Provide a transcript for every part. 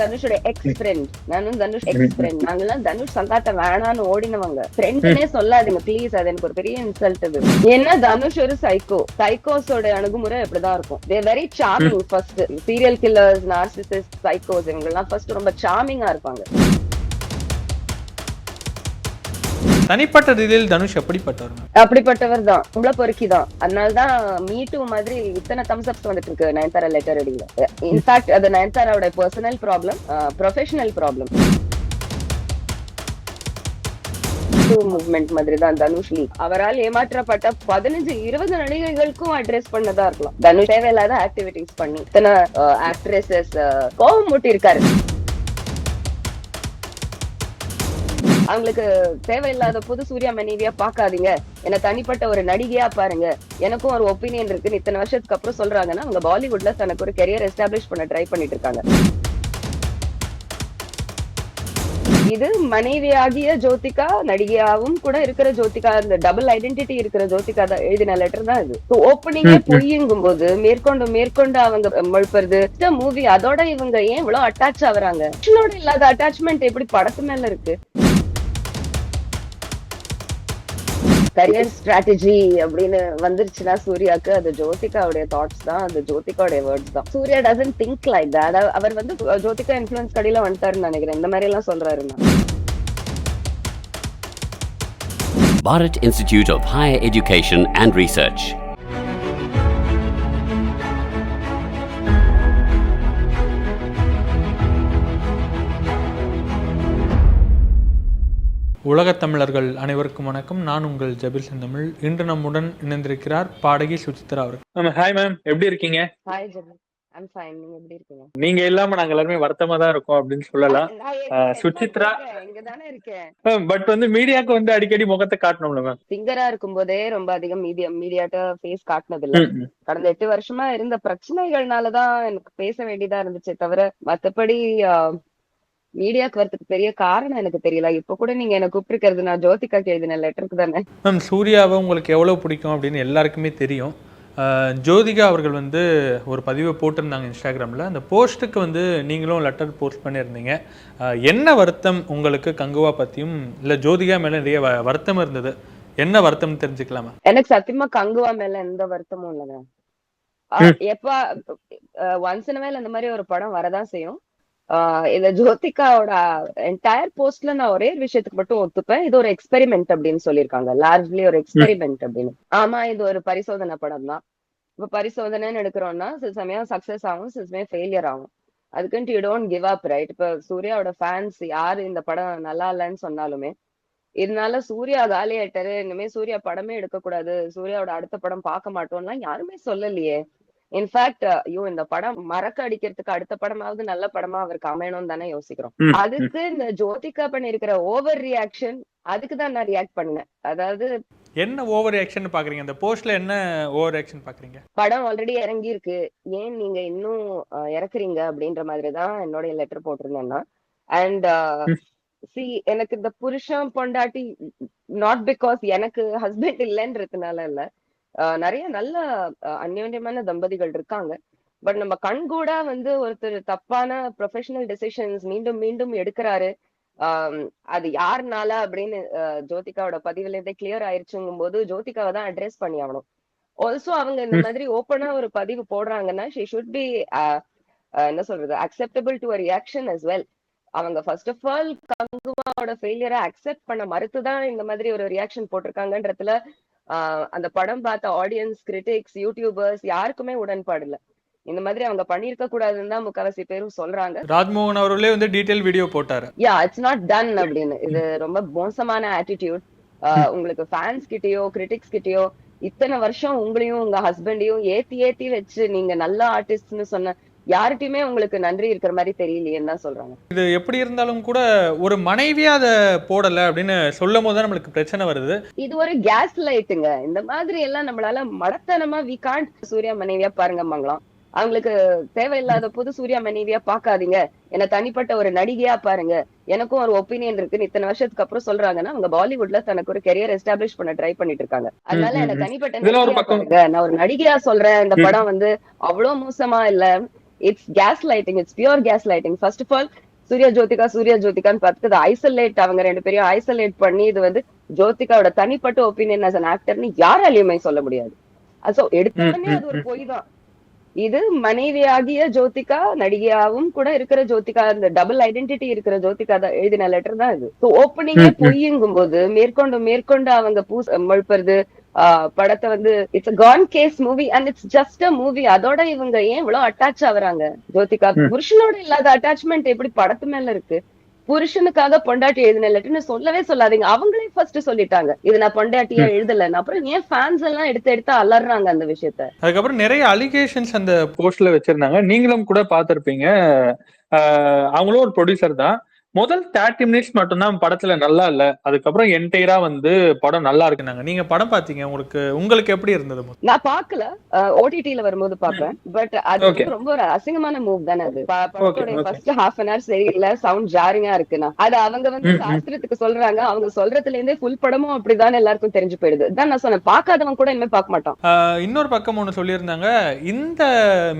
தனுஷோட X friend நானும் Dhanush X friend நாங்கெல்லாம் தனுஷ் சங்காத்த வேணான்னு ஓடினவங்க. ஃப்ரெண்ட்னே சொல்லாதீங்க ப்ளீஸ் அது எனக்கு ஒரு பெரிய இன்சல்ட் இது. ஏன்னா தனுஷ் ஒரு சைக்கோ சைக்கோஸோட அணுகுமுறை இப்படிதான் இருக்கும். They very charming first serial killers narcissist சைக்கோஸ் இவங்க எல்லாம் ஃபர்ஸ்ட் ரொம்ப சார்மிங்கா இருப்பாங்க. தனிப்பட்ட ரீதியில் தனுஷ் எப்படிப்பட்டவர்? அப்படிப்பட்டவர் தான் உங்களை பொறுக்கி தான் அதனாலதான் மீ டூ மாதிரி இத்தனை தம்ஸ் அப்ஸ் வந்துட்டு இருக்கு நயன்தாரா லெட்டர் அடியில். இன்ஃபேக்ட் அது நயன்தாராவோட personal problem professional problem movement மாதிரி தான் தனுஷ் லீக் அவரால் ஏமாற்றப்பட்ட பதினஞ்சு இருபது நடிகைகளுக்கும் அட்ரஸ் பண்ணதா இருக்கலாம். தனுஷ் தேவையில்லாத ஆக்டிவிட்டிஸ் பண்ணி இத்தனை ஆக்ட்ரஸஸ் கோவம் மூட்டி இருக்காரு அவங்களுக்கு தேவையில்லாத புது சூர்யா மனைவியா பாக்காதீங்க என்ன தனிப்பட்ட ஒரு நடிகையா பாருங்க. எனக்கும் ஒரு ஒப்பீனியன் இருக்குன்னு இத்தனை வருஷத்துக்கு அப்புறம் சொல்றாங்கன்னா அவங்க பாலிவுட்ல தனக்கு ஒரு கெரியர் எஸ்டாப்ளிஷ் பண்ண ட்ரை பண்ணிட்டு இருக்காங்க. இது மனைவியாகிய ஜோதிகா நடிகையாவும் கூட இருக்கிற ஜோதிகா இந்த டபுள் ஐடென்டிட்டி இருக்கிற ஜோதிகா தான் எழுதின லெட்டர் தான் இது. ஓப்பனிங்கே பொய்யுங்கும் போது மேற்கொண்டு மேற்கொண்டு அவங்க மழுப்புறது மூவி அதோட இவங்க ஏன் இவ்வளவு அட்டாச் ஆகுறாங்க? இல்லாத அட்டாச்மெண்ட் எப்படி படத்து மேல இருக்கு? கரியர் ஸ்ட்ராட்டஜி அப்படின்னு வந்துருச்சுன்னா சூர்யாக்கு அது ஜோதிகாவுடைய தாட்ஸ் தான் அது ஜோதிகாவுடைய வேர்ட்ஸ் தான். Suriya doesn't think like that அவர் வந்து ஜோதிகா இன்ஃபுளுன்ஸ் கடையில வந்துட்டாருன்னு நினைக்கிறேன். இந்த மாதிரி எல்லாம் சொல்றாரு Bharat Institute of Higher Education and Research. உலகத் தமிழர்கள் அனைவருக்கும் வணக்கம். நான் உங்கள் ஜபில் செந்தமிழ். இன்று நம்முடன் இணைந்திருக்கிறார் பாடகி சுசித்ரா அவர்கள். ஹாய் மேம் எப்படி இருக்கீங்க? ஹாய் ஜெபி ஐம் ஃபைன் நீங்க எப்படி இருக்கீங்க? நீங்க இல்லாம நாங்க எல்லாருமே வருத்தமா தான் இருக்கோம் அப்படின்னு சொல்லலாம். சுசித்ரா. இருக்கேன்? இங்க தானே இருக்கேன். பட் வந்து மீடியாக்கு வந்து அடிக்கடி முகத்தை காட்டணும்ல மேம் சிங்கரா இருக்கும்போதே ரொம்ப அதிகம் மீடியா மீடியாட்ட ஃபேஸ் காட்டினது இல்ல கடந்த எட்டு வருஷமா இருந்த பிரச்சனைகள்னாலதான் எனக்கு பேச வேண்டியதா இருந்துச்சே தவிர மத்தபடி மீடியாக்கு வரதுக்கு பெரிய காரணம் எனக்கு தெரியல. இப்ப கூட நீங்க என்ன கூப்பிட்டுருக்கிறது நான் ஜோதிகாக்கு எழுதின லெட்டருக்கு தானே? மேம் சூர்யாவை உங்களுக்கு எவ்வளோ பிடிக்கும் அப்படின்னு எல்லாருக்குமே தெரியும். ஜோதிகா அவர்கள் வந்து ஒரு பதிவை போட்டிருந்தாங்க இன்ஸ்டாகிராமில். அந்த போஸ்ட்டுக்கு வந்து நீங்களும் லெட்டர் போஸ்ட் பண்ணியிருந்தீங்க. என்ன வருத்தம் உங்களுக்கு கங்குவா பற்றியும் இல்லை ஜோதிகா மேலே நிறைய வருத்தம் இருந்தது? என்ன வருத்தம் தெரிஞ்சுக்கலாமா? எனக்கு சத்தியமா கங்குவா மேல எந்த வருத்தமும் இல்லைங்க. எப்ப ஒன்ஸ் இந்த மாதிரி ஒரு படம் வரதான் செய்யும். இந்த ஜோதிகாவோட என்டையர் போஸ்ட்ல நான் ஒரே ஒரு விஷயத்துக்கு மட்டும் ஒத்துப்பேன். இது ஒரு எக்ஸ்பெரிமெண்ட் அப்படின்னு சொல்லியிருக்காங்க. லார்ஜ்லி ஒரு எக்ஸ்பெரிமெண்ட் அப்படின்னு. ஆமா இது ஒரு பரிசோதனை படம் தான். இப்ப பரிசோதனைன்னு எடுக்கிறோம்னா சில சமயம் சக்சஸ் ஆகும் சில சமயம் ஃபெயிலியர் ஆகும். அதுக்குன்ட்டு you don't give up right இப்ப சூர்யாவோட ஃபேன்ஸ் யாரு இந்த படம் நல்லா இல்லைன்னு சொன்னாலுமே இதனால சூர்யா காலி ஆயிட்டாரு இனிமே சூர்யா படமே எடுக்க கூடாது சூர்யாவோட அடுத்த படம் பார்க்க மாட்டோம்லாம் யாருமே சொல்லலையே. இன்ஃபேக்ட் ஐயோ இந்த படம் மறக்க அடிக்கிறதுக்கு அடுத்த படமாவது நல்ல படமா அவருக்கு அமையணும்னு தானே யோசிக்கிறோம். அதுக்கு இந்த ஜோதிகா பண்ணிருக்கிற ஓவர் ரியாக்ஷன் அதுக்கு தான் நான் ரியாக்ட் பண்ணேன். அதாவது என்ன ஓவர் ஆக்ஷன் பார்க்குறீங்க அந்த போஸ்ட்டில் என்ன ஓவர் ஆக்ஷன் பார்க்குறீங்க படம் ஆல்ரெடி இறங்கி இருக்கு ஏன் நீங்க இன்னும் இறக்குறீங்க அப்படின்ற மாதிரி தான் என்னுடைய லெட்டர் போட்டிருந்தேன்னா. அண்ட் சி எனக்கு இந்த புருஷன் பொண்டாட்டி நாட் பிகாஸ் எனக்கு ஹஸ்பண்ட் இல்லைன்றதுனால இல்ல. நிறைய நல்ல அந்யோன்யமான தம்பதிகள் இருக்காங்க. பட் நம்ம கண்கூடா வந்து ஒருத்தர் தப்பான ப்ரொஃபஷனல் டெசிஷன்ஸ் மீண்டும் மீண்டும் எடுக்கிறாரு. அது யாருனால அப்படின்னு ஜோதிகாவோட பதிவுல இருந்தே கிளியர் ஆயிருச்சுங்கும் போது ஜோதிகாவை தான் அட்ரஸ் பண்ணி ஆகணும். ஆல்சோ அவங்க இந்த மாதிரி ஓப்பனா ஒரு பதிவு போடுறாங்கன்னா ஷி ஷுட் பி என்ன சொல்றது acceptable to reaction as well அவங்க ஃபர்ஸ்ட் ஆஃப் ஆல் கங்குவாவோட ஃபெயிலியரை அக்செப்ட் பண்ண மறுத்துதான் இந்த மாதிரி ஒரு ரியாக்ஷன் போட்டிருக்காங்கன்றதுல அந்த படம் பார்த்த ஆடியன்ஸ் கிரிட்டிக்ஸ் யூடியூபர்ஸ் யாருக்குமே உடன்பாடு இந்த மாதிரி அவங்க பண்ணிருக்க கூடாதுன்னு தான் முக்காவாசி பேரும் சொல்றாங்க. ராஜ்மோகன் அவர்களே வந்து டீட்டெயில் வீடியோ போட்டார். யா இட்ஸ் நாட் டன் அப்படின்னு. இது ரொம்ப மோசமான ஆட்டிடியூட் உங்களுக்கு ஃபேன்ஸ் கிட்டயோ கிரிட்டிக்ஸ் கிட்டயோ இத்தனை வருஷம் உங்களையும் உங்க ஹஸ்பண்டையும் ஏத்தி ஏத்தி வச்சு நீங்க நல்ல ஆர்டிஸ்ட்னு சொன்ன யார்கிட்டயுமே உங்களுக்கு நன்றி இருக்கிற மாதிரி தெரியலையேன்னு தான் சொல்றாங்க. இது எப்படி இருந்தாலும் கூட ஒரு மனைவியா அதை போடலை அப்படின்னு சொல்லும் போது நம்மளுக்கு பிரச்சனை வருது. இது ஒரு கேஸ் லைட்டுங்க இந்த மாதிரி எல்லாம் நம்மளால மடத்தனமா வி காண்ட் சூர்யா மனைவியா பாருங்க மங்களாம். அவங்களுக்கு தேவையில்லாத புது சூர்யா மனைவியா பாக்காதீங்க என்ன தனிப்பட்ட ஒரு நடிகையா பாருங்க. எனக்கும் ஒரு ஒப்பீனியன் இருக்குன்னு இத்தனை வருஷத்துக்கு அப்புறம் சொல்றாங்கன்னா அவங்க பாலிவுட்ல தனக்கு ஒரு கெரியர் எஸ்டாப்ளிஷ் பண்ண ட்ரை பண்ணிட்டு இருக்காங்க. அதனால என்ன. தனிப்பட்ட நான் ஒரு நடிகையா சொல்றேன். இந்த. படம் வந்து அவ்வளவு மோசமா இல்ல. It's gaslighting it's pure gaslighting first of all Suriya Jyothika Suriya ஜோதிகான்னு பார்த்து ஐசோலேட் அவங்க ரெண்டு பேரையும் ஐசோலேட் பண்ணி இது வந்து ஜோதிகாவோட தனிப்பட்ட ஒப்பீனியன் as an ஆக்டர்னு யாராலையுமே சொல்ல முடியாது. சோ எடுத்த உடனே அது ஒரு பொய் தான். இது மனைவியாகிய ஜோதிகா நடிகையாவும் கூட இருக்கிற ஜோதிகா அந்த டபுள் ஐடென்டிட்டி இருக்கிற ஜோதிகா தான் எழுதின லெட்டர் தான் இது. ஓப்பனிங்கே பொய்யுங்கும் போது மேற்கொண்டு மேற்கொண்டு அவங்க பூஸ் மழுப்புறது படத்தை வந்து it's gone case movie and it's just a movie அதோட இவங்க ஏன் இவ்வளவு அட்டாச் ஆகுறாங்க? ஜோதிகா புருஷனோட இல்லாத அட்டாச்மெண்ட் எப்படி படத்து மேல இருக்கு? புருஷனுக்காக பொண்டாட்டி எழுதின லெட்டர்னு சொல்லவே சொல்லாதீங்க. அவங்களே ஃபர்ஸ்ட் சொல்லிட்டாங்க. இது நான் பொண்டாட்டியா எழுதலன்னு. அப்புறம் ஏன் ஃபேன்ஸ் எல்லாம் எடுத்து எடுத்து அலறாங்க அந்த விஷயத்த? அதுக்கப்புறம் நிறைய அலிகேஷன்ஸ் அந்த போஸ்ட்ல வச்சிருந்தாங்க. நீங்களும் கூட பார்த்திருப்பீங்க. ஆஹ் அவங்களும் ஒரு ப்ரொடியூசர் தான். முதல் தேர்ட்டி மினிட்ஸ் மட்டும்தான் படத்துல நல்லா இல்ல. அதுக்கப்புறம் என்டையரா வந்து படம் நல்லா இருக்கு நாங்க படம் பாத்தீங்க? உங்களுக்கு உங்களுக்கு எப்படி இருந்தது? நான் பாக்கல. ஓடிடில வரும்போது பாப்பேன். பட் அது ரொம்ப ஒரு அசிங்கமான மூவ் தானே அது. ஃபர்ஸ்ட் ஹாஃப் அன் ஹவர் சரியில்லை சவுண்ட் ஜாரிங்கா இருக்குன்னா அது அவங்க வந்து. சாஸ்திரத்துக்கு சொல்றாங்க. அவங்க சொல்றதுல இருந்தே ஃபுல் படமும் அப்படிதான் எல்லாருக்கும் தெரிஞ்சு போயிடுது. தான் நான் சொன்னேன். பார்க்காதவன் கூட இனிமே பார்க்க மாட்டான். ஆஹ் இன்னொரு பக்கம் ஒண்ணு சொல்லியிருந்தாங்க. இந்த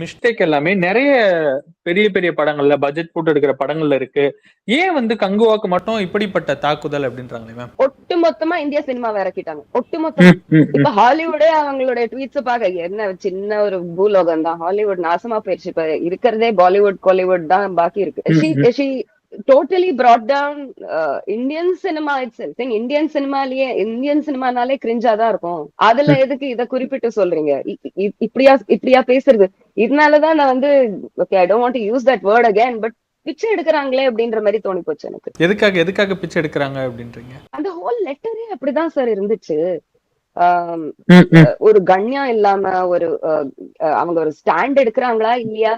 மிஸ்டேக் எல்லாமே நிறைய பெரிய பெரிய படங்கள்ல பட்ஜெட் போட்டு எடுக்கிற படங்கள்ல இருக்கு. ஏன் வந்து கங்குவாக்கு மட்டும் இப்படிப்பட்ட தாக்குதல் அப்படின்றாங்களே மேம் ஒட்டு மொத்தமா இந்தியா சினிமாவை இறக்கிட்டாங்க. ஒட்டு மொத்தமா இப்ப ஹாலிவுடே அவங்களுடைய ட்வீட்ஸ் பாக்க என்ன சின்ன ஒரு பூலோகம் தான் ஹாலிவுட் நாசமா போயிருச்சு. இப்ப இருக்கிறதே பாலிவுட் காலிவுட் தான் பாக்கி இருக்கு. Totally brought down Indian cinema it's Indian சினிமாலயே Indian சினிமானாலே கிரிஞ்சா தான் இருக்கும். அதுல எதுக்கு இத குறிப்பிட்டு சொல்றீங்க? இப்படியா இப்படியா பேசுறது? இதனாலதான் நான் வந்து okay I don't want use that word again but பிச்சை எடுக்கிறாங்களே அப்படின்ற மாதிரி தோணி போச்சு எனக்கு. எதுக்காக எதுக்காக பிச்சை எடுக்கிறாங்க அப்படின்றீங்க? அந்த ஹோல் லெட்டரே அப்படிதான் சார் இருந்துச்சு. ஒரு கண்ணியம் இல்லாம ஒரு அவங்க ஒரு ஸ்டாண்ட் எடுக்கிறாங்களா இல்லையா?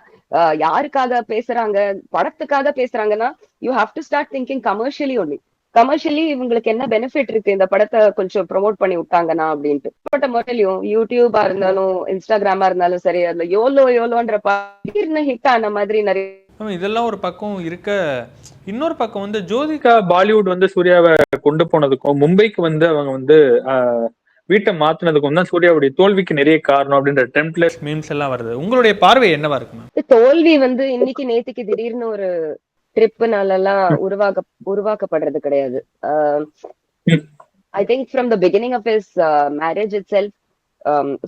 யாருக்காக பேசுறாங்க? படத்துக்காக பேசுறாங்கன்னா you have to start thinking commercially only commercially இவங்களுக்கு என்ன பெனிஃபிட் இருக்கு? இந்த படத்தை கொஞ்சம் ப்ரோமோட் பண்ணி விட்டாங்கன்னா அப்படின்ட்டு. பட்ட முறையிலும் யூடியூபா இருந்தாலும் இன்ஸ்டாகிராமா இருந்தாலும் சரி அதுல யோலோ யோலோன்ற திடீர்னு ஹிட் ஆன மாதிரி நிறைய இதெல்லாம் ஒரு பக்கம் இருக்க இன்னொரு பக்கம் வந்து ஜோதி அமெரிக்கா பாலிவுட் வந்து சூர்யாவை கொண்டு போனதுக்கும் மும்பைக்கு வந்து அவங்க வந்து ஆஹ், வீட்டை மாத்துனதுக்கும் தான் சூர்யாவுடைய தோல்விக்கு நிறைய காரணம் அப்படின்ற டெம்ப்ளேட் மீம்ஸ் எல்லாம் வருது. உங்களுடைய பார்வை என்னவா இருக்கு தோல்வி வந்து இன்னைக்கு நேத்துக்கு திடீர்னு ஒரு ட்ரிப்புனால எல்லாம் உருவாக்க உருவாக்கப்படுறது கிடையாது. I think from the beginning of his marriage itself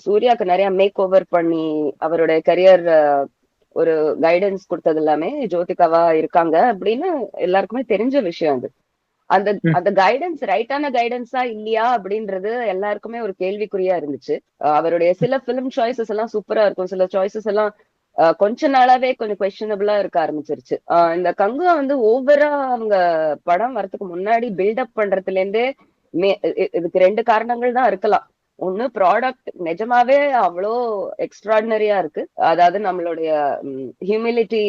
சூர்யாக்கு நிறைய மேக் ஓவர் பண்ணி அவருடைய கரியர் ஒரு கைடன்ஸ் கொடுத்தது எல்லாமே ஜோதிகாவா இருக்காங்க. அப்படின்னு எல்லாருக்குமே தெரிஞ்ச விஷயம் அது. அந்த. அந்த கைடன்ஸ் ரைட்டான கைடன்ஸா இல்லையா அப்படின்றது எல்லாருக்குமே ஒரு கேள்விக்குறியா இருந்துச்சு. அவருடைய சில பிலிம் சாய்ஸஸ் எல்லாம் சூப்பரா இருக்கும். சில சாய்ஸஸ் எல்லாம் கொஞ்ச நாளாவே கொஞ்சம் கொஸ்டினபிளா இருக்க ஆரம்பிச்சிருச்சு. இந்த கங்குவா வந்து ஓவரா அவங்க படம் வரதுக்கு முன்னாடி பில்டப் பண்றதுல இருந்தே இதுக்கு ரெண்டு காரணங்கள் தான் இருக்கலாம். ஒண்ணு ப்ராடக்ட் நிஜமாவே அவ்வளோ எக்ஸ்ட்ராடினரியா இருக்கு. அதாவது நம்மளுடைய ஹியூமிலிட்டி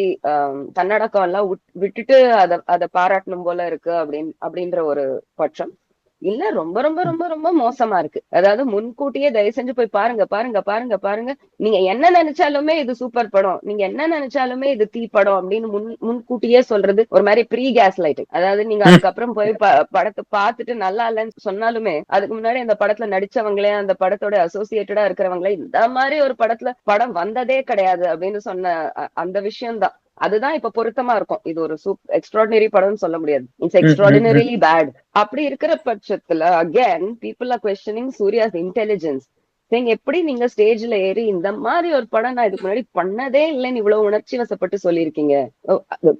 தன்னடக்கம் எல்லாம் விட்- விட்டுட்டு அத அதை பாராட்டணும் போல இருக்கு அப்படின்னு அப்படின்ற ஒரு பட்சம். இல்ல ரொம்ப ரொம்ப ரொம்ப ரொம்ப மோசமா இருக்கு. அதாவது முன்கூட்டியே தயவு செஞ்சு போய் பாருங்க பாருங்க பாருங்க பாருங்க. நீங்க என்ன நினைச்சாலுமே இது சூப்பர் படம். நீங்க என்ன நினைச்சாலுமே இது தீ படம் அப்படின்னு முன் முன்கூட்டியே சொல்றது ஒரு மாதிரி ப்ரீ கேஸ் லைட்டிங் அதாவது நீங்க அதுக்கப்புறம் போய் படத்தை பார்த்துட்டு நல்லா இல்லைன்னு சொன்னாலுமே அதுக்கு முன்னாடி அந்த படத்துல நடிச்சவங்களே அந்த படத்தோட அசோசியேட்டடா இருக்கிறவங்களே இந்த மாதிரி ஒரு படத்துல படம் வந்ததே கிடையாது அப்படின்னு சொன்ன அந்த விஷயம் தான் அதுதான் இப்ப பொருத்தமா இருக்கும். இது ஒரு சூப் எக்ஸ்ட்ராடினரி படம்னு சொல்ல முடியாது. இட்ஸ் எக்ஸ்ட்ராடினரிலி பேட் அப்படி இருக்கிற பட்சத்துல again people are questioning Suriya's intelligence நீங்க எப்படி நீங்க ஸ்டேஜ்ல ஏறி இந்த மாதிரி ஒரு படம் நான் இதுக்கு முன்னாடி பண்ணதே இல்லைன்னு இவ்வளவு உணர்ச்சி வசப்பட்டு சொல்லியிருக்கீங்க.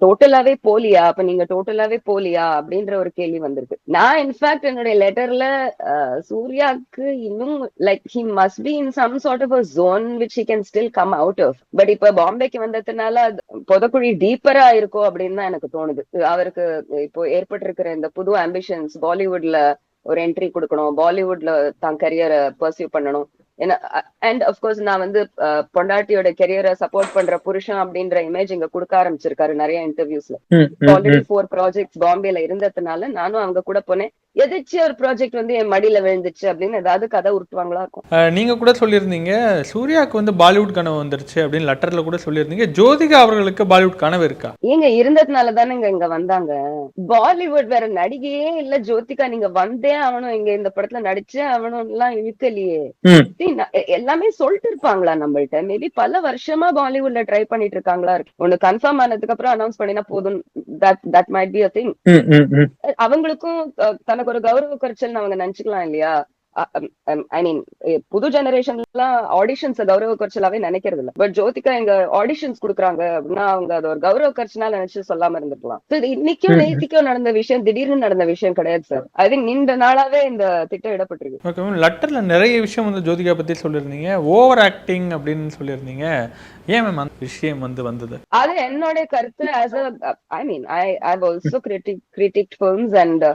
டோட்டலாவே போலியா? அப்ப நீங்க டோட்டலாவே போலியா? அப்படின்ற ஒரு கேள்வி வந்திருக்கு. நான் இன்ஃபேக்ட் என்னுடைய லெட்டர்ல சூர்யாக்கு இன்னும் like he must be in some sort of a zone which he can still come out of but இப்ப பாம்பேக்கு வந்ததுனால புதக்குழி டீப்பரா இருக்கோ அப்படின்னு தான் எனக்கு தோணுது. அவருக்கு இப்போ ஏற்பட்டிருக்கிற இந்த புது ஆம்பிஷன்ஸ் பாலிவுட்ல ஒரு என்ட்ரி கொடுக்கணும். பாலிவுட்ல தான் கரியரை பர்சியூ பண்ணணும். ஏன்னா அண்ட் அஃப்கோர்ஸ் நான் வந்து பொண்டாட்டியோட கெரியரை சப்போர்ட் பண்ற புருஷன் அப்படின்ற இமேஜ் இங்க கொடுக்க ஆரம்பிச்சிருக்காரு நிறைய இன்டர்வியூஸ்ல ஆல்ரெடி ஃபோர் ப்ராஜெக்ட்ஸ் பாம்பேல இருந்ததுனால நானும் அவங்க கூட போனேன். எதிர்த்து ஒரு ப்ராஜெக்ட் வந்து என் மடியில விழுந்துச்சு அப்படின்னு ஏதாவது கதை உருட்டுவாங்களா இருக்கும். நீங்க கூட சொல்லியிருந்தீங்க சூர்யாவுக்கு வந்து பாலிவுட் கனவு வந்துருச்சு அப்படின்னு லெட்டர்ல கூட சொல்லியிருந்தீங்க. ஜோதிகா அவர்களுக்கு பாலிவுட் கனவு இருக்கா? ஏங்க இருந்ததுனால தானேங்க இங்க வந்தாங்க. பாலிவுட் வேற நடிகையே இல்ல ஜோதிகா நீங்க வந்தே ஆகணும் இங்க இந்த படத்துல நடிச்சே ஆகணும் எல்லாம் இழுக்கலையே எல்லாமே சொல்லிட்டு இருப்பாங்களா நம்மள்ட்ட? மேபி பல வருஷமா பாலிவுட்ல ட்ரை பண்ணிட்டு இருக்காங்களா இருக்கு. ஒண்ணு கன்ஃபார்ம் ஆனதுக்கு அப்புறம் அனௌன்ஸ் பண்ணினா போதும். That that might be a thing. அவங்களுக்கும் அஹ், தனக்கு ஒரு கௌரவ குறைச்சல் அவங்க நினைச்சுக்கலாம் இல்லையா? ஐ மீன் புது ஜெனரேஷன்லாம் ஆடிஷன்ஸ் கௌரவ குறைச்சலாவே நினைக்கிறது இல்ல. பட் ஜோதிகா எங்க ஆடிஷன்ஸ் குடுக்குறாங்க அப்படின்னா அவங்க அது ஒரு கௌரவ குறைச்சலா நினைச்சு சொல்லாம இது இன்னைக்கும். நேத்திக்கும் நடந்த விஷயம் திடீர்னு நடந்த விஷயம் கிடையாது சார் ஐ திங்க் நீண்ட நாளாவே இந்த திட்டம் இடப்பட்டிருக்கு. ஓகே மேம் லெட்டர்ல நிறைய விஷயம் வந்து ஜோதிகா பத்தி சொல்லியிருந்தீங்க. ஓவர் ஆக்டிங் அப்படின்னு சொல்லியிருந்தீங்க. ஏன் மேம் அந்த விஷயம் வந்து வந்தது? அது என்னோட கருத்து. As I mean I I also critic critic films and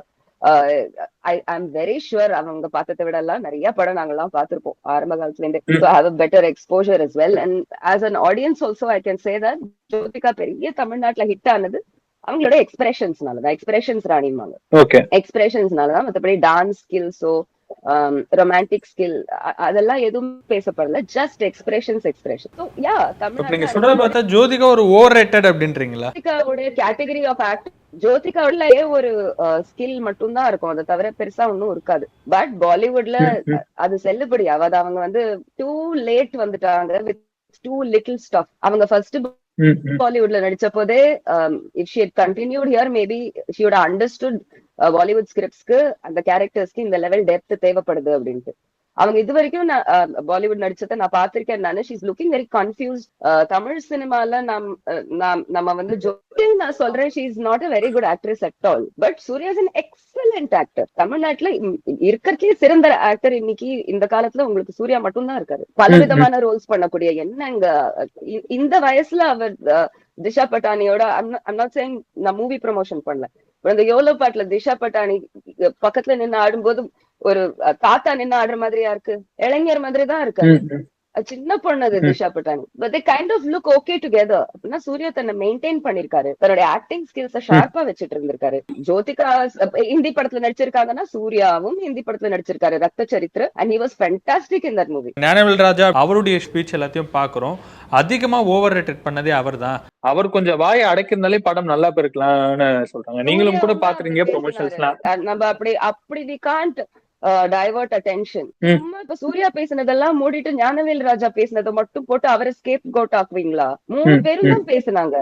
I I'm very sure அவங்க பார்த்ததை விட எல்லாம் நிறைய படம் நாங்கெல்லாம் பார்த்திருப்போம் ஆரம்ப காலத்துல இருந்தே so have better exposure as well and as an audience also I can say that Jyothika பெரிய தமிழ்நாட்டுல ஹிட் ஆனது அவங்களோட எக்ஸ்பிரஷன்ஸ்னால தான். எக்ஸ்பிரஷன்ஸ் ராணிமாங்க ஓகே எக்ஸ்பிரஷன்ஸ்னால தான் மற்றபடி டான்ஸ் ஸ்கில்ஸோ ரொமான்டிக் ஸ்கில் அதெல்லாம் எதுவும் பேசப்படல just expressions expression so yeah இப்ப நீங்க சொல்றத பார்த்தா ஜோதிகா ஒரு ஓவர் ரேட்டட் அப்படின்றீங்களா? ஜோதிகாவுடைய கேட்டகரி ஆஃப் ஆக்ட் ஜோதிகாவுலயே ஒரு ஸ்கில் மட்டும் தான் இருக்கும். அதை தவிர பெருசா ஒன்னும் இருக்காது. பட் பாலிவுட்ல அது செல்லுபடி ஆகாது அவங்க வந்து டூ லேட் வந்துட்டாங்க வித் டூ லிட்டில் ஸ்டஃப் அவங்க ஃபர்ஸ்ட். பாலிவுட்ல நடிச்ச போதே if she continued here maybe ஷியோட understood Bollywood ஸ்கிரிப்ட்ஸ்க்கு அந்த கேரக்டர்ஸ்க்கு இந்த லெவல் டெப்த் தேவைப்படுது அப்படின்ட்டு. அவங்க இது வரைக்கும் நான் பாலிவுட் நடிச்சதை நான் பார்த்திருக்கேன் நானு. She's looking very confused Tamil சினிமால நம் நம்ம வந்து ஜோதி நான் சொல்றேன் she is not a very good actress at all but Suriya is an excellent actor தமிழ்நாட்டுல இருக்கிறதுலே சிறந்த ஆக்டர் இன்னைக்கு இந்த காலத்துல உங்களுக்கு சூர்யா மட்டும்தான் இருக்காரு. பல விதமான ரோல்ஸ் பண்ணக்கூடிய என்னங்க இந்த வயசுல அவர் திஷா பட்டானியோட ஐம் நாட் சேயிங் நான் மூவி ப்ரமோஷன் பண்ணல. அந்த எவ்வளவு பாட்டுல திஷா பட்டாணி பக்கத்துல நின்னு ஆடும்போது ஒரு தாத்தா நின்னு ஆடுற மாதிரியா இருக்கு? இளைஞர் மாதிரி தான் இருக்கு சின்ன பொண்ணு அது Disha Patani but they kind of look okay together அப்படின்னா சூர்யா தன்னை மெயின்டைன் பண்ணிருக்காரு தன்னுடைய ஆக்டிங் ஸ்கில்ஸ ஷார்ப்பா வச்சுட்டு இருந்திருக்காரு ஜோதிகா ஹிந்தி படத்துல நடிச்சிருக்காங்கன்னா சூர்யாவும் ஹிந்தி படத்துல நடிச்சிருக்காரு. Rakta Charitra and he was fantastic in that movie Gnanavel Raja அவருடைய ஸ்பீச் எல்லாத்தையும் பார்க்குறோம். அதிகமா ஓவர் ரேட்டட் பண்ணதே அவர்தான். அவர் கொஞ்சம் வாயை அடைக்கிறதுனாலே படம் நல்லா போயிருக்கலாம்னு சொல்றாங்க. நீங்களும் கூட பாக்குறீங்க ப்ரொமோஷன்ஸ்லாம் நம்ம அப்படி அப்படி வி காண்ட் டைவர்ட் அட்டென்ஷன். சும்மா இப்ப சூர்யா பேசினதெல்லாம் மூடிட்டு ஞானவேல் ராஜா பேசினதை மட்டும் போட்டு அவரை ஸ்கேப் கோட் ஆக்குவீங்களா? மூணு பேரும் தான் பேசுனாங்க.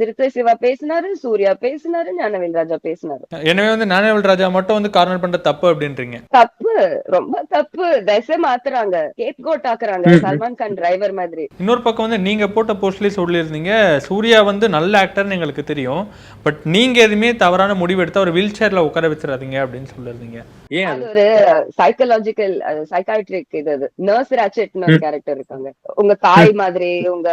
திருத்தை சிவா பேசினாரு சூர்யா பேசினாரு ஞானவேல் ராஜா பேசினாரு. எனவே வந்து ஞானவேல் ராஜா மட்டும் வந்து கார்னர் பண்ற தப்பு அப்படின்றீங்க. தப்பு ரொம்ப தப்பு. திசை மாத்துறாங்க. ஸ்கேப் கோட் ஆக்குறாங்க. சல்மான் கான் டிரைவர் மாதிரி. இன்னொரு பக்கம் வந்து நீங்க போட்ட போஸ்ட்லயே சொல்லியிருந்தீங்க சூர்யா வந்து நல்ல ஆக்டர்னு எங்களுக்கு தெரியும். பட் நீங்க எதுவுமே தவறான முடிவு எடுத்து அவர் வீல் சேர்ல உட்கார வச்சிடாதீங்க அப்படின்னு சொல்லியிருந்தீங்க. ஏன் அது? ஒரு சைக்கலாஜிக்கல் சைக்காட்ரிக் இது அது. நர்ஸ் ராச்செட்னு ஒரு கேரக்டர் இருக்காங்க. உங்க தாய் மாதிரி உங்க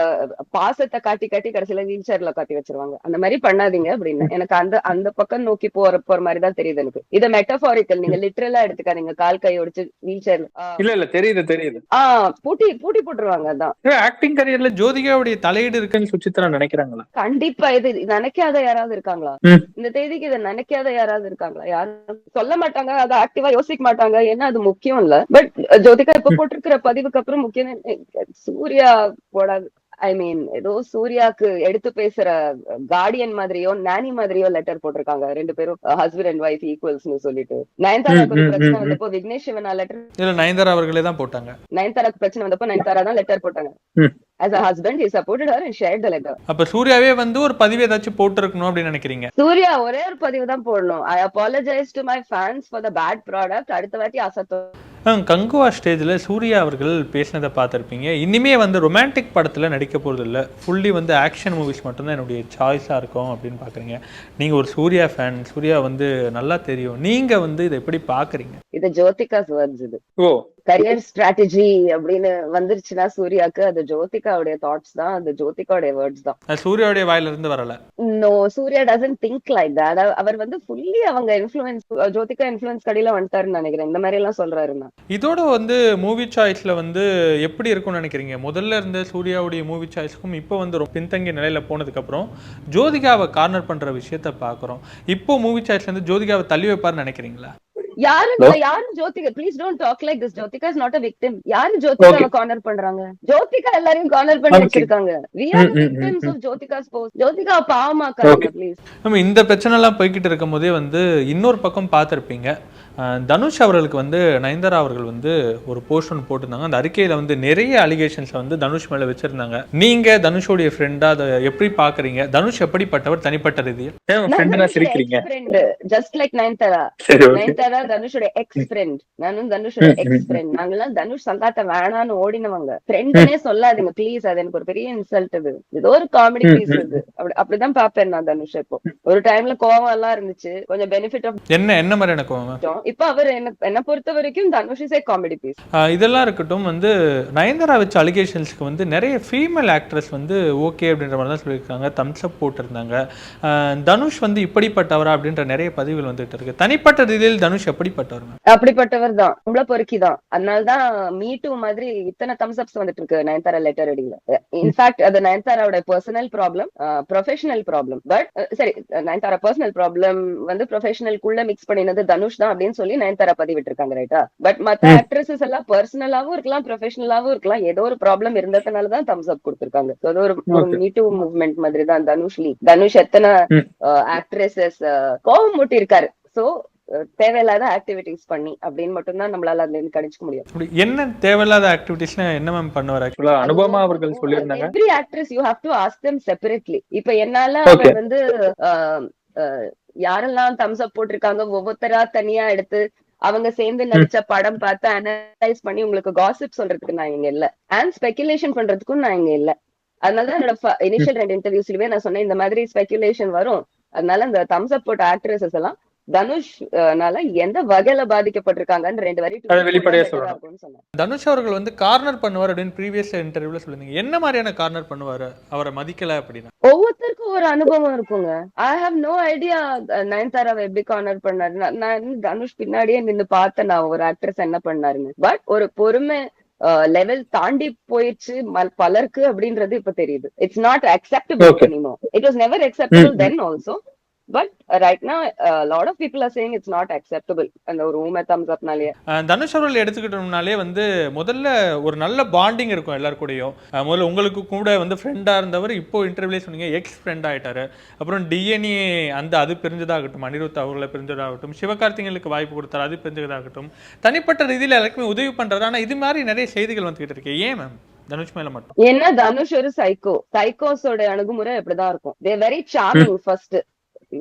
பாசத்தை காட்டி காட்டி கடைசியில வீல் சேர்ல காட்டி வச்சிருவாங்க. அந்த மாதிரி பண்ணாதீங்க அப்படின்னு. எனக்கு அந்த அந்த பக்கம் நோக்கி போற போற மாதிரி தான் தெரியுது எனக்கு. இத மெட்டபாரிக்கல் நீங்க லிட்டரலா எடுத்துக்காதீங்க. கால் கை ஒடிச்சு வீல் சேர்ல இல்ல இல்ல தெரியுது தெரியுது. ஆஹ் பூட்டி பூட்டி போட்டுருவாங்க அதான். ஆக்டிங் கரியர்ல ஜோதிகாவுடைய தலையீடு இருக்கு இருக்குன்னு சுச்சித்ரா நினைக்கிறாங்களா? கண்டிப்பா இது நினைக்காத யாராவது இருக்காங்களா. இந்த தேதிக்கு இதை நினைக்காத யாராவது இருக்காங்களா? யாரும் சொல்ல மாட்டாங்க அதை ஆக்டிவா யோசிக்க மாட்டாங்க ஏன்னா அது முக்கியம் இல்ல. பட் ஜோதிகா இப்ப போட்டிருக்கிற பதிவுக்கு அப்புறம் முக்கியம் சூர்யா போடாது. ஐ மீன் ஏதோ சூர்யாக்கு எடுத்து பேசுற கார்டியன் மாதிரியோ நானி மாதிரியோ லெட்டர் போட்டிருக்காங்க. ரெண்டு பேரும் ஹஸ்பண்ட் அண்ட் ஒய்ஃப் ஈக்குவல்ஸ்னு சொல்லிட்டு. நயன்தாராக்கு ம், பிரச்சனை. வந்தப்போ விக்னேஷ் சிவனா லெட்டர் இதுல நயன்தாரா அவர்களே தான் போட்டாங்க. நயன்தாராக்கு பிரச்சனை வந்தப்போ நயன்தாரா தான் லெட்டர் போட்டாங்க. as a husband he supported her and shared the letter. அப்ப சூர்யாவே வந்து ஒரு பதிவு ஏதாச்சும் போட்டிருக்கணும் அப்படின்னு நினைக்கிறீங்க? சூர்யா ஒரே ஒரு பதிவு தான் போடணும். I apologize to my fans for the bad product அடுத்த வாட்டி அசத்தம் கங்குவா ஸ்டேஜில் சூர்யா அவர்கள் பேசினதை பார்த்துருப்பீங்க. இனிமே வந்து ரொமான்டிக் படத்தில் நடிக்க போகிறது இல்லை ஃபுல்லி வந்து ஆக்ஷன் மூவிஸ் மட்டும்தான் என்னுடைய சாய்ஸாக இருக்கும் அப்படின்னு பார்க்குறீங்க. நீங்கள் ஒரு சூர்யா ஃபேன் சூர்யா வந்து நல்லா தெரியும். நீங்கள் வந்து இதை எப்படி பார்க்குறீங்க? இது ஜோதிகாஸ் வேர்ட்ஸ் இது ஓ கரியர் ஸ்ட்ராட்டஜி அப்படின்னு வந்துருச்சுன்னா சூர்யாக்கு அது ஜோதிகாவுடைய தாட்ஸ் தான். அது ஜோதிகாவுடைய வேர்ட்ஸ் தான். சூர்யாவுடைய வாயிலிருந்து வரல. No Suriya doesn't think like that அவர் வந்து ஃபுல்லி அவங்க இன்ஃபுளுன்ஸ் ஜோதிகா இன்ஃபுளுன்ஸ் கடையில வந்துட்டாருன்னு நினைக்கிறேன். இந்த மாதிரி எல்லாம் சொல்றாருன்னா இதோட வந்து மூவி சாய்ஸில் வந்து எப்படி இருக்கும்னு நினைக்கிறீங்க? முதல்ல இருந்த சூர்யாவுடைய மூவி சாய்ஸ்க்கும் இப்போ வந்து ரொம்ப பின்தங்கிய நிலையில் போனதுக்கப்புறம் ஜோதிகாவை கார்னர் பண்ணுற விஷயத்த பார்க்குறோம். இப்போ மூவி சாய்ஸ்லேருந்து ஜோதிகாவை தள்ளி வைப்பார்னு நினைக்கிறீங்களா? Hello? யாரும் Jyothika please don't talk like this Jyothika is not a victim யாரு ஜோதிகாவை. கார்னர் பண்றாங்க ஜோதிகா எல்லாரையும் கார்னர் பண்ணி. வச்சிருக்காங்க we are victims. Of Jyothika's post Jyothika. Please நம்ம இந்த பிரச்சனைலாம் போய்கிட்டு இருக்கும் போதே வந்து இன்னொரு பக்கம் பார்த்துருப்பீங்க தனுஷ் அவர்களுக்கு வந்து நயன்தாரா அவர்கள் வந்து ஒரு போஸ்ட் ஒன்று போட்டிருந்தாங்க. அந்த அறிக்கையில வந்து நிறைய அலிகேஷன்ஸ் வந்து தனுஷ் மேல வச்சிருந்தாங்க. நீங்க தனுஷோடைய ஃப்ரெண்டா அதை எப்படி பாக்குறீங்க? தனுஷ் எப்படிப்பட்டவர் தனிப்பட்ட ரீதியில்? ஏன் ஃப்ரெண்டுனா சிரிக்கிறீங்க? Just like Nayanthara. நயன்தாரா தனுஷோட எக்ஸ் ஃப்ரெண்ட் நானும் தனுஷோட எக்ஸ். ஃப்ரெண்ட் நாங்கெல்லாம் தனுஷ் சங்காத்த வேணான்னு ஓடினவங்க. ஃப்ரெண்ட்னே சொல்லாதீங்க ப்ளீஸ் அது எனக்கு ஒரு பெரிய இன்சல்ட் இது ஏதோ ஒரு காமெடி பீஸ் ம். இது அப்படி அப்படிதான் பாப்பேன் நான் தனுஷ் இப்போ. ஒரு டைம்ல கோவம் எல்லாம் இருந்துச்சு. கொஞ்சம் பெனிஃபிட் ஆஃப் என்ன என்ன மாதிரி எனக்கு கோவம்? இப்ப அவர் என்ன என்ன பொறுத்த வரைக்கும் தனுஷ் இஸ் காமெடி பீஸ் இதெல்லாம் இருக்கட்டும் வந்து நயன்தாரா வச்ச அலிகேஷன்ஸ்க்கு வந்து நிறைய ஃபீமேல் ஆக்ட்ரஸ் வந்து ஓகே அப்படின்ற மாதிரி தான் சொல்லியிருக்காங்க. தம்ஸ் அப் போட்டிருந்தாங்க. தனுஷ் வந்து இப்படிப்பட்டவரா அப்படின்ற நிறைய பதிவுகள் வந்துட்டு இருக்கு. தனிப்பட்ட ரீதியில் தனுஷ் எப்படிப்பட்டவர்? அப்படிப்பட்டவர் தான். உங்களை பொறுக்கி தான். அதனாலதான் மீ டூ மாதிரி இத்தனை தம்ஸ் அப்ஸ் வந்துட்டு இருக்கு நயன்தாரா லெட்டர் அடியில இன்ஃபேக்ட் அது நயன்தாராவோட personal problem professional problem but சரி நயன்தாரா பர்சனல் ப்ராப்ளம் வந்து ப்ரொஃபஷனலுக்குள்ள மிக்ஸ் பண்ணினது தனுஷ் தான் அப்படின்னு சொல்லி நயன்தாரா பதிவிட்டு இருக்காங்க ரைட்டா பட் மத்த. ஆக்ட்ரஸஸ் எல்லாம் பர்சனலாவும் இருக்கலாம் ப்ரொஃபஷனலாவும் இருக்கலாம். ஏதோ ஒரு ப்ராப்ளம் இருந்ததுனால தான் தம்ஸ் அப் கொடுத்திருக்காங்க. அது ஒரு Okay. மீ டூ மூவ்மெண்ட் மாதிரி தான் தனுஷ் லீக் தனுஷ் எத்தனை. ஆக்ட்ரஸஸ் கோவம் மூட்டி இருக்காரு சோ தேவையில்லாத ஆக்டிவிட்டிஸ் பண்ணி அப்படின்னு மட்டும்தான் நம்மளால அதுல இருந்து கணிச்சுக்க முடியும். என்ன தேவையில்லாத ஆக்டிவிட்டிஸ்னா என்ன மேம் பண்ணுவார்? ஆக்சுவலா அனுபமா அவர்கள் சொல்லியிருந்தாங்க. Every actress you have to ask them separately இப்ப என்னால. அவர் வந்து யாரெல்லாம் தம்ஸ் அப் போட்டிருக்காங்க ஒவ்வொருத்தரா தனியா எடுத்து அவங்க சேர்ந்து நடிச்ச படம் பார்த்து அனலைஸ் பண்ணி உங்களுக்கு காசிப் சொல்றதுக்கு நான் இங்க இல்ல. அண்ட் ஸ்பெகுலேஷன் பண்றதுக்கும் நான் இங்க இல்ல. அதனாலதான் என்னோட இனிஷியல் ரெண்டு இன்டர்வியூஸ்லயுமே நான் சொன்னேன் இந்த மாதிரி ஸ்பெகுலேஷன் வரும். அதனால இந்த தம்ஸ் அப் போட்ட ஆக்ட்ரஸஸ் எல்லாம் தனுஷ் அஹ், னால எந்த வகையில பாதிக்கப்பட்டிருக்காங்கன்னு ரெண்டு வரி அதை வெளிப்படையா சொன்னேன் தனுஷ் அவர்கள் வந்து கார்னர் பண்ணுவார் அப்படின்னு ப்ரீவியஸ் இன்டர்வியூல சொல்லியிருந்தீங்க என்ன மாதிரியான கார்னர் பண்ணுவார் அவரை மதிக்கல அப்படின்னா ஒவ்வொருத்தருக்கும் ஒரு அனுபவம் இருக்குங்க ஐ ஹாவ் நோ ஐடியா நயன்தாராவை எப்படி கார்னர் பண்ணாரு நான் தனுஷ் பின்னாடியே நின்னு பார்த்தேன் நான் ஒரு ஆக்ட்ரஸ் என்ன பண்ணாருன்னு பட் ஒரு பொறுமை லெவல் தாண்டி போயிடுச்சு பலருக்கு அப்படின்றது இப்ப தெரியுது it's not acceptable. Anymore it was never acceptable. Then also but right lot of people are saying it's not acceptable அந்த ஒரு ஊமை தம்ஸ் அப்னாலேயே அஹ் தனுஷ் அவர்கள் எடுத்துக்கிட்டோம்னாலே வந்து முதல்ல ஒரு நல்ல பாண்டிங் இருக்கும் எல்லார் கூடயும். முதல்ல உங்களுக்கு கூட வந்து ஃப்ரெண்டாக இருந்தவர் இப்போ இன்டர்வியூலே சொன்னீங்க எக்ஸ் ஃப்ரெண்ட் ஆயிட்டாரு. அப்புறம் டிஎன்ஏ அந்த அது பிரிஞ்சதாகட்டும் அனிருத் அவர்களை பிரிஞ்சதாகட்டும் சிவகார்த்திகேயனுக்கு வாய்ப்பு கொடுத்தாரு அது பிரிஞ்சதாகட்டும். தனிப்பட்ட ரீதியில் எல்லாருக்குமே உதவி பண்றாரு. ஆனா இது மாதிரி நிறைய செய்திகள் வந்துகிட்டு இருக்கு. ஏன் மேம் தனுஷ் மேல மட்டும். ஏன்னா தனுஷ் ஒரு சைக்கோ சைக்கோஸோட அணுகுமுறை இப்படிதான் இருக்கும். They very charming first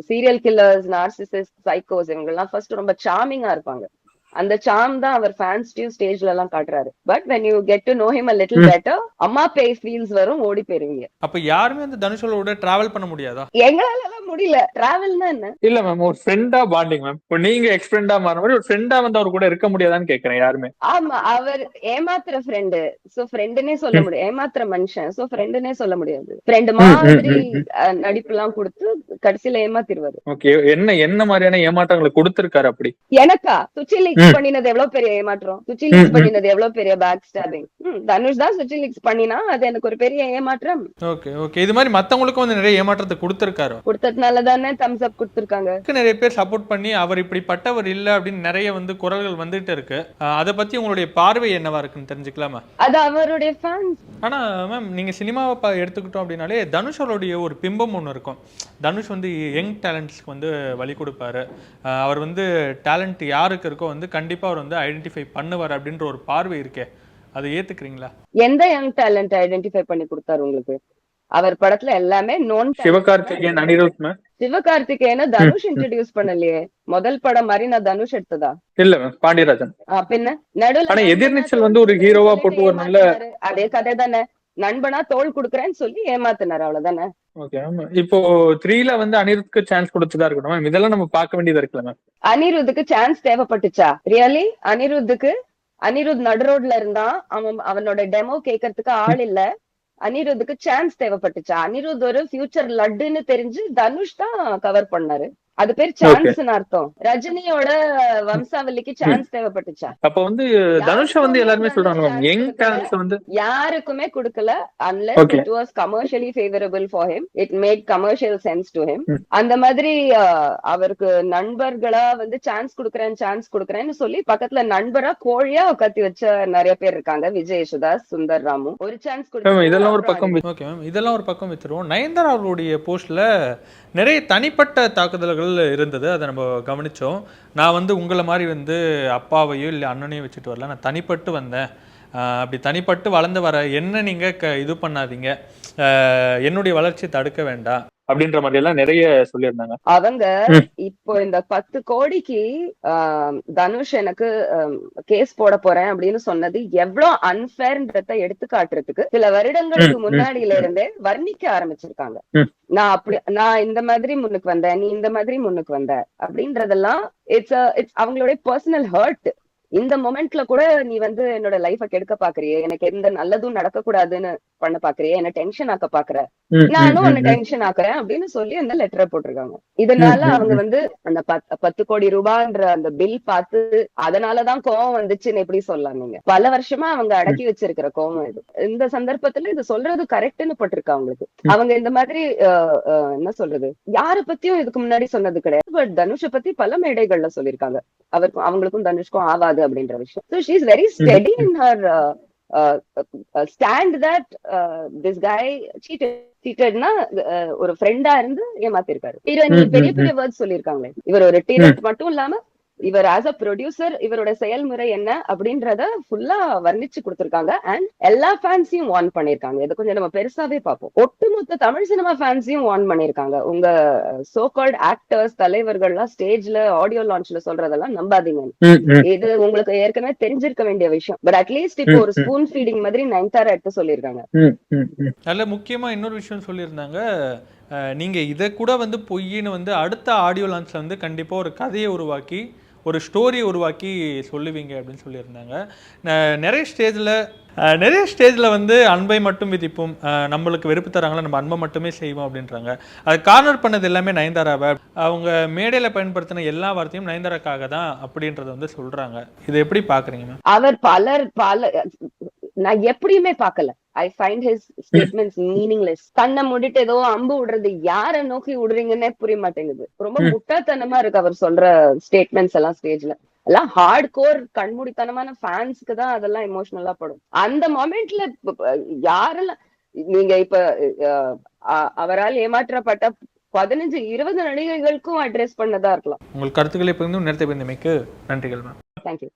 serial killers narcissist சைக்கோஸ் இவங்க எல்லாம் ஃபர்ஸ்ட் ரொம்ப சாமிங்கா இருப்பாங்க. அந்த சாம் தான் அவர் ஃபேன்ஸ்டையும் ஸ்டேஜ்ல எல்லாம் காட்டுறாரு. But when you get to know him a little ம். better அம்மா பேய் ஃபீல்ஸ் வரும் ஓடி போயிருவீங்க. அப்ப யாருமே வந்து தனுஷோட டிராவல் பண்ண முடியாதா? எங்களால எல்லாம் முடியல டிராவல்னா என்ன? இல்ல மேம் ஒரு ஃப்ரெண்டா பாண்டிங் மேம் இப்போ நீங்க எக்ஸ் ஃப்ரெண்டா மாற மாதிரி ஒரு ஃப்ரெண்டா வந்து அவர் கூட இருக்க முடியாதான்னு கேக்குறேன் யாருமே. ஆமா அவர் ஏமாத்துற ஃப்ரெண்டு சோ ஃப்ரெண்டுனே சொல்ல. முடியும் ஏமாத்துற மனுஷன். சோ ஃப்ரெண்டுனே சொல்ல முடியாது. ஃப்ரெண்டு மாதிரி ம், ம். அஹ், நடிப்புலாம் கொடுத்து கடைசியில ஏமாத்திருவாரு. ஓகே என்ன என்ன மாதிரியான ஏமாற்றங்களை கொடுத்திருக்காரு அப்படி? எனக்கா? சுச்சி லீக்ஸ் ம். பண்ணினது எவ்வளவு பெரிய ஏமாற்றம்? சுச்சி ம், லீக்ஸ். பண்ணினது எவ்வளவு பெரிய பேக் ஸ்டாபிங் தனுஷ் தான் சுச்சி லீக்ஸ் பண்ணினா அது எனக்கு ஒரு பெரிய ஏமாற்றம். Okay okay. இது மாதிரி மத்தவங்களுக்கும் வந்து நிறைய ஏமாற்றத்தை கொடுத்துருக்காரு? கொடுத்ததுனால தானே தம்ஸ் அப் கொடுத்திருக்காங்க. நிறைய பேர் சப்போர்ட் பண்ணி அவர் இப்படிப்பட்டவர் இல்ல அப்படின்னு நிறைய வந்து குரல்கள் வந்துட்டு இருக்கு. அதை பத்தி உங்களுடைய பார்வை என்னவா இருக்குன்னு தெரிஞ்சுக்கலாமா? அது அவருடைய ஃபேன்ஸ் ஆனா மேம் நீங்க சினிமாவை எடுத்துக்கிட்டோம் அப்படின்னாலே தனுஷ் அவருடைய ஒரு பிம்பம் ஒன்று இருக்கும். தனுஷ் வந்து யங் டேலண்ட்ஸ்க்கு வந்து வழி கொடுப்பாரு. அவர் வந்து டேலண்ட் யாருக்கு இருக்கோ வந்து கண்டிப்பா அவர் வந்து ஐடென்டிஃபை பண்ணுவார் அப்படின்ற ஒரு பார்வை இருக்கே. அதை ஏத்துக்கிறீங்களா? எந்த யங் டேலண்ட் ஐடென்டிஃபை பண்ணி கொடுத்தாரு உங்களுக்கு? அவர் படத்துல எல்லாமே நோன் சிவகார்த்திகேயன் அனிருத் மேம் சிவகார்த்திகேயன தனுஷ் இன்ட்ரடியூஸ் பண்ணலையே. முதல் படம் மாதிரி நான் தனுஷ் எடுத்ததா? இல்ல மேம் பாண்டியராஜன். ஆ, பின்ன நடுவுல ஆனா எதிர்நீச்சல் வந்து ஒரு ஹீரோவா போட்டு ஒரு நல்ல அதே கதை தானே நண்பனா தோல் குடுக்கறேன்னு சொல்லி ஏமாத்தினாரு அவ்வளவுதானே? ஓகே மேம் இப்போ த்ரீல வந்து அனிருத்க்கு சான்ஸ் கொடுத்ததா இருக்கட்டும்? மேம் இதெல்லாம் நம்ம பார்க்க வேண்டியதா இருக்குல்ல மேம்? அனிருத்துக்கு சான்ஸ் தேவைப்பட்டுச்சா? ரியலி அனிருத்துக்கு? அனிருத் நடு ரோட்ல இருந்தான். அவன் அவனோட டெமோ கேட்கறதுக்கு ஆள் இல்ல. அனிருத்துக்கு சான்ஸ் தேவைப்பட்டுச்சா? அனிருத் ஒரு ஃபியூச்சர் லட்டுன்னு தெரிஞ்சு தனுஷ் தான் கவர் பண்ணாரு. அது பேர் சான்ஸ்னு அர்த்தம். ரஜினியோட வம்சாவளிக்கு சான்ஸ் தேவைப்பட்டுச்சா? அப்ப வந்து தனுஷ வந்து எல்லாருமே சொல்றாங்க யாருக்குமே கொடுக்கல. Unless. It was commercially favourable for him it made commercial sense to him. அந்த மாதிரி அவருக்கு நண்பர்களா வந்து சான்ஸ் கொடுக்கறேன் சான்ஸ் கொடுக்கறேன்னு சொல்லி பக்கத்துல நண்பரா கோழியா உட்காத்தி வச்ச நிறைய பேர் இருக்காங்க. விஜய் யேசுதாஸ் சுந்தர் ராமு. ஒரு சான்ஸ் மேம் இதெல்லாம் ஒரு பக்கம் ஓகே மேம். இதெல்லாம் ஒரு பக்கம் வச்சிருவோம் நயன்தாரா அவர்களுடைய போஸ்ட்ல நிறைய தனிப்பட்ட தாக்குதல்கள் இருந்தது அதை நம்ம கவனித்தோம் நான் வந்து உங்களை மாதிரி வந்து அப்பாவையோ இல்லை அண்ணனையும் வச்சுட்டு வரல. நான் தனிப்பட்டு வந்தேன். அப்படி தனிப்பட்டு வளர்ந்து வர என்ன நீங்கள் க இது பண்ணாதீங்க. என்னுடைய வளர்ச்சியை தடுக்க வேண்டாம். அப்படின்ற மாதிரி எல்லாம் நிறைய சொல்லியிருந்தாங்க அவங்க. இப்போ இந்த பத்து கோடிக்கு தனுஷ் எனக்கு கேஸ் போட போறேன் அப்படின்னு சொன்னது எவ்வளவு அன்பேர்ன்றத எடுத்து காட்டுறதுக்கு சில வருடங்களுக்கு முன்னாடியில இருந்தே வர்ணிக்க ஆரம்பிச்சிருக்காங்க. நான் அப்படி நான் இந்த மாதிரி முன்னுக்கு வந்தேன் நீ இந்த மாதிரி முன்னுக்கு வந்த அப்படின்றதெல்லாம் இட்ஸ் இட்ஸ் அவங்களுடைய பர்சனல் ஹர்ட் இந்த மொமெண்ட்ல கூட நீ வந்து என்னோட லைஃப கெடுக்க பாக்குறியே எனக்கு எந்த நல்லதும் நடக்க கூடாதுன்னு பண்ண பாக்குறியே? என்ன டென்ஷன் ஆக்க பாக்குற? நானும் உன்னை. டென்ஷன் ஆக்குறேன் அப்படின்னு சொல்லி அந்த லெட்டரை போட்டிருக்காங்க. இதனால அவங்க. வந்து அந்த பத்- பத்து கோடி ரூபான்ற அந்த பில் பார்த்து அதனாலதான் கோவம் வந்துச்சுன்னு எப்படி சொல்லலாம் நீங்க? பல வருஷமா அவங்க அடக்கி வச்சிருக்கிற கோவம் இது. இந்த சந்தர்ப்பத்துல இது சொல்றது கரெக்ட்னு பட்டிருக்கு அவங்களுக்கு. அவங்க இந்த மாதிரி என்ன சொல்றது? யார பத்தியும் இதுக்கு முன்னாடி சொன்னது கிடையாது. பட் தனுஷ பத்தி பல மேடைகள்ல சொல்லியிருக்காங்க. அவருக்கும் அவங்களுக்கும் தனுஷ்க்கும் ஆவாது அப்படின்ற விஷயம். So she is very steady in her stand that this guy cheated cheated ஒரு ஃப்ரெண்டா இருந்து ஏமாத்திருக்காரு. பெரிய. பெரிய வேர்ட்ஸ் சொல்லியிருக்காங்களே. இவர் ஒரு டீரட் மட்டும் இல்லாம இவர் ஆஸ் அ ப்ரொடியூசர் இவரோட செயல்முறை என்ன அப்படின்றத ஃபுல்லா வர்ணிச்சு கொடுத்திருக்காங்க. அண்ட் எல்லா ஃபேன்ஸையும் வார்ன் பண்ணிருக்காங்க இதை கொஞ்சம் நம்ம பெருசாவே பார்ப்போம். ஒட்டுமொத்த தமிழ் சினிமா ஃபேன்ஸையும் வார்ன் பண்ணிருக்காங்க உங்க சோ கால்ட் ஆக்டர்ஸ் தலைவர்கள்லாம் ஸ்டேஜ்ல ஆடியோ லான்ச்ல சொல்றதெல்லாம் நம்பாதீங்க. இது உங்களுக்கு ஏற்கனவே தெரிஞ்சிருக்க வேண்டிய விஷயம். பட் அட்லீஸ்ட் இப்போ ஒரு. ஸ்பூன் ஃபீடிங் மாதிரி நைன்தாரா எடுத்து சொல்லியிருக்காங்க. ம், ம், ம். அதில் முக்கியமாக இன்னொரு விஷயம் சொல்லியிருந்தாங்க. நீங்க இதை கூட வந்து பொய்ன்னு வந்து அடுத்த ஆடியோ லான்ச்ல வந்து கண்டிப்பாக ஒரு கதையை உருவாக்கி ஒரு ஸ்டோரி உருவாக்கி சொல்லுவீங்க அப்படின்னு சொல்லியிருந்தாங்க. ந- நிறைய ஸ்டேஜில் நிறைய ஸ்டேஜில் வந்து அன்பை மட்டும் விதிப்போம். நம்மளுக்கு வெறுப்பு தராங்களா நம்ம அன்பை மட்டுமே செய்வோம் அப்படின்றாங்க. அது கார்னர் பண்ணது எல்லாமே நயன்தாராவை அவங்க மேடையில் பயன்படுத்தின எல்லா வார்த்தையும் நயன்தாராக்காக தான் அப்படின்றத வந்து சொல்கிறாங்க இதை எப்படி பார்க்குறீங்க மேம் அவர் பலர் பல நான் எப்படியுமே பார்க்கல. I find his statements meaningless கண்ணை மூடிட்டு ஏதோ அம்பு விடுறது யார நோக்கி விடுறீங்கன்னே புரிய மாட்டேங்குது. ரொம்ப ம். முட்டாள்தனமா இருக்கு அவர் சொல்ற ஸ்டேட்மெண்ட்ஸ் எல்லாம் ஸ்டேஜ்ல எல்லாம் ஹார்ட் கோர் கண்மூடித்தனமான ஃபேன்ஸ்க்கு தான் அதெல்லாம் எமோஷனலா படும். அந்த மொமெண்ட்ல யாரெல்லாம் நீங்க இப்ப அவரால் ஏமாற்றப்பட்ட பதினஞ்சு இருபது நடிகைகளுக்கும் அட்ரஸ் பண்ணதா இருக்கலாம். உங்கள் கருத்துக்களை பகிர்ந்து நேரத்தை பகிர்ந்தமைக்கு நன்றிகள் மேம் தேங்க்யூ